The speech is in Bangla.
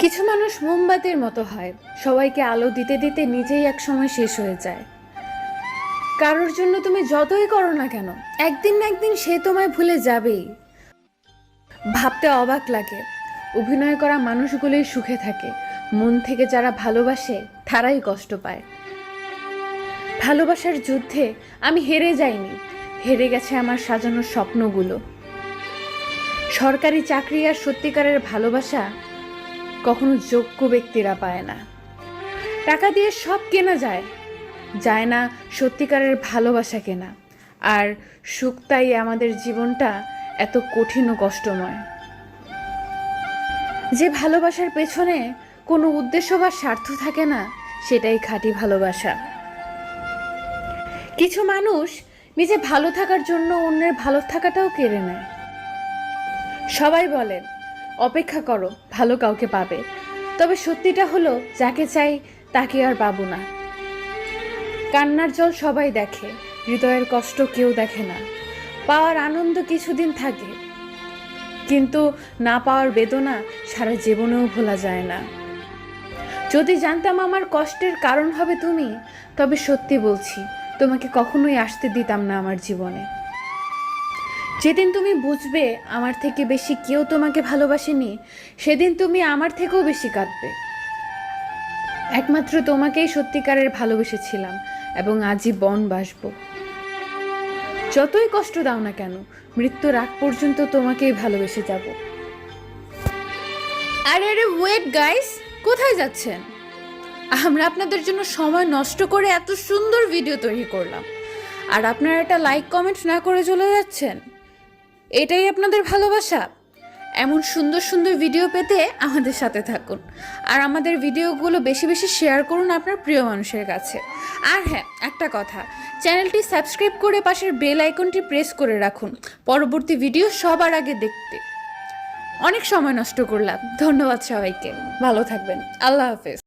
কিছু মানুষ মোমবাতির মতো হয়। সবাইকে আলো দিতে দিতে নিজেই এক সময় শেষ হয়ে যায়। কারোর জন্য তুমি যতই করো না কেন, একদিন না একদিন সে তোমায় ভুলে যাবেই। ভাবতে অবাক লাগে। অভিনয় করা মানুষগুলোই সুখে থাকে। মন থেকে যারা ভালোবাসে, তারাই কষ্ট পায়। ভালোবাসার যুদ্ধে আমি হেরে যাইনি। হেরে গেছে আমার সাজানো স্বপ্নগুলো। সরকারি চাকরি আর সত্যিকারের ভালোবাসা কখনো যোগ্য ব্যক্তিরা পায় না। টাকা দিয়ে সব কেনা যায় যায় না সত্যিকারের ভালোবাসা কেনা। আর সুখ তাই আমাদের জীবনটা এত কঠিন ও কষ্টময়। যে ভালোবাসার পেছনে কোনো উদ্দেশ্য বা স্বার্থ থাকে না, সেটাই খাঁটি ভালোবাসা। কিছু মানুষ নিজে ভালো থাকার জন্য অন্যের ভালো থাকাটাও কেড়ে নেয়। সবাই বলেন অপেক্ষা করো, ভালো কাউকে পাবে। তবে সত্যিটা হলো, যাকে চাই তাকে আর পাবো না। কান্নার জল সবাই দেখে, হৃদয়ের কষ্ট কেউ দেখে না। পাওয়ার আনন্দ কিছুদিন থাকে, কিন্তু না পাওয়ার বেদনা সারা জীবনেও ভোলা যায় না। যদি জানতাম আমার কষ্টের কারণ হবে তুমি, তবে সত্যি বলছি, তোমাকে কখনোই আসতে দিতাম না আমার জীবনে। যেদিন তুমি বুঝবে আমার থেকে বেশি কেউ তোমাকে ভালোবাসেনি, সেদিন তুমি আমার থেকেও বেশি কাঁদবে। একমাত্র তোমাকেই সত্যিকারের ভালোবেসেছিলাম এবং আজীবন বাসবো। যতই কষ্ট দাও না কেন, মৃত্যুর আগ পর্যন্ত তোমাকেই ভালোবেসে যাব। আরে আরে ওয়েট গাইস কোথায় যাচ্ছেন? আমরা আপনাদের জন্য সময় নষ্ট করে এত সুন্দর ভিডিও তৈরি করলাম। আর আপনারা একটা লাইক কমেন্ট না করে চলে যাচ্ছেন? এটাই আপনাদের ভালোবাসা? এমন সুন্দর সুন্দর ভিডিও পেতে আমাদের সাথে থাকুন। আর আমাদের ভিডিওগুলো বেশি বেশি শেয়ার করুন আপনার প্রিয় মানুষের কাছে। আর হ্যাঁ একটা কথা চ্যানেলটি সাবস্ক্রাইব করে পাশের বেল আইকনটি প্রেস করে রাখুন। পরবর্তী ভিডিও সবার আগে দেখতে। অনেক সময় নষ্ট করলাম। ধন্যবাদ সবাইকে। ভালো থাকবেন। আল্লাহ হাফেজ।